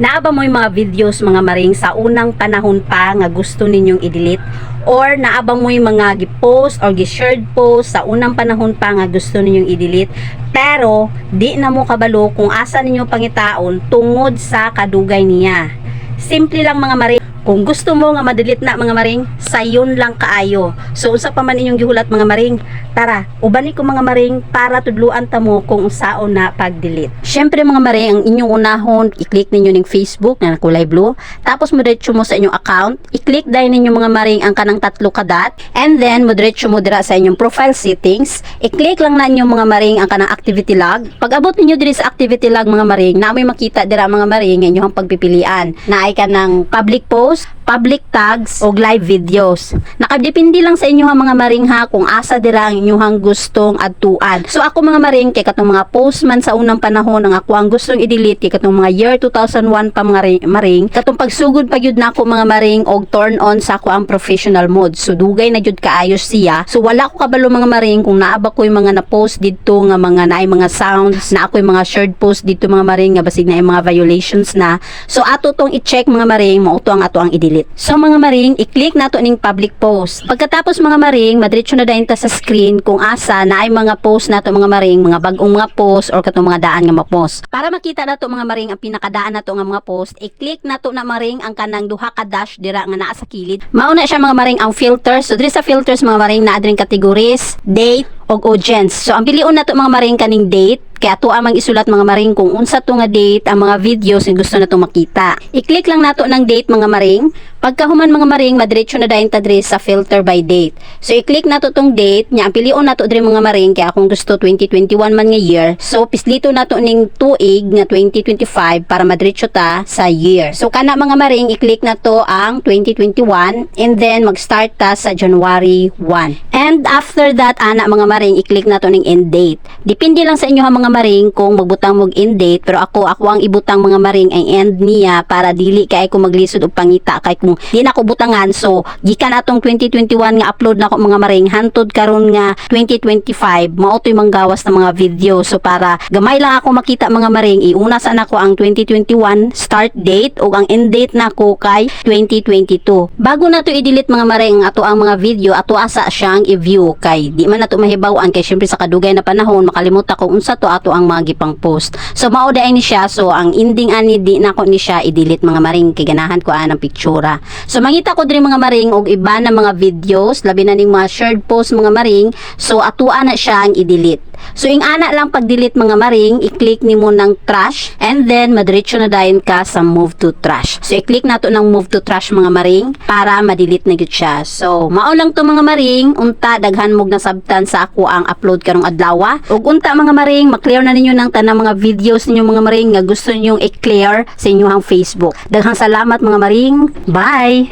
Naaba mo yung mga videos mga maring sa unang panahon pa nga gusto ninyong i-delete or naabang mo yung mga gi-post or gi-shared post sa unang panahon pa nga gusto ninyong i-delete pero di na mo kabalo kung asa ninyo pangitaon tungod sa kadugay niya. Simple lang mga maring kung gusto mo nga madelete na mga maring, sayon lang kaayo. So unsa pa man inyong gihulat mga maring, tara, ubani ko mga maring para tudluan ta mo kung unsaon na pag-delete. Syempre mga maring, ang inyong unahon, i-click ninyo ning Facebook na kulay blue, tapos mo diretso mo sa inyong account, i-click dahil ninyo mga maring ang kanang tatlo ka dot, and then mo diretso mo dira sa inyong profile settings, i-click lang na inyo mga maring ang kanang activity log. Pag abot ninyo diri sa activity log mga maring, na may makita dira mga maring ang inyong pagpipilian. Na ay kanang public post, House public tags o live videos. Nakadepende lang sa inyo ha mga maring ha kung asa dira ang inyong gustong adtuan. So ako mga maring kay katong mga post man sa unang panahon ang ako ang gustong i-delete katong mga year 2001 pa mga ri- maring katong pagsugod pa gyud nako mga maring og turn on sa ako ang professional mode. So dugay na gyud kaayos siya. So wala ko kabalo mga maring kung naaba ko yung mga na-post dito nga mga naay mga sounds na ako yung mga shared post dito mga maring nga basig na yung mga violations na. So ato tong i-check mga maring mao to ang ato ang i-delete. So mga maring, i-click nato ning public post. Pagkatapos mga maring, madiretso na dayon ta sa screen kung asa na ay mga post nato mga maring, mga bagong mga post or katong mga daan nga ma-post. Para makita nato mga maring ang pinakadaan nato nga mga post, i-click nato na maring ang kanang duha ka dash dira nga naa sa kilid. Mao na siya mga maring ang filters. So diri sa filters mga maring naa diri categories, date, og audience. So ang piliun nato mga maring kaning date kaya ato amang isulat mga maring kung unsa to nga date ang mga videos nga gusto nato makita. I-click lang nato ng date mga maring. Pagkahuman mga maring, madiretso na dayon ta diri sa filter by date. So i-click nato tong date, nya ang nato diri mga maring kaya akong gusto 2021 man nga year. So pislito nato ning tuig nga 2025 para madiretso ta sa year. So kana mga maring, i-click nato ang 2021 and then mag-start ta sa January 1. And after that ana mga maring, i-click nato ning end date. Depende lang sa inyo ha mga maring kung magbutang mo og end date pero ako ako ang ibutang mga maring ang end niya para dili kay ko maglisod og pangita kay kung di na ko butangan. So gikan atong 2021 nga upload na ko mga maring hantod karon nga 2025 mao to'y manggawas ng mga video. So para gamay lang ako makita mga maring iuna sa nako ang 2021 start date ug ang end date nako kay 2022 bago na to i-delete mga maring ato ang mga video ato asa siyang i-view. Kay di man nato mahibaw-an kay syempre sa kadugay na panahon makalimot ako unsa to ato ang mga gipang post. So mao daay ni siya. So ang ending ani di nako ni siya i-delete mga maring. Kay ganahan ko anang pictura. So mangita ko diri mga maring og iba na mga videos. Labi na ning mga shared post mga maring. So atuan na siya ang i-delete so ing ana lang pag delete mga maring i-click nimo ng trash and then madiretso na dayon ka sa move to trash. So i-click nato ng move to trash mga maring para ma-delete na gyud siya. So mao lang to mga maring unta daghan mog nasabtan sa ako ang upload karong adlaw ug unta mga maring ma-clear na ninyo ng tanang mga videos ninyo mga maring nga gusto ninyong i-clear sa inyong Facebook. Daghang salamat mga maring. Bye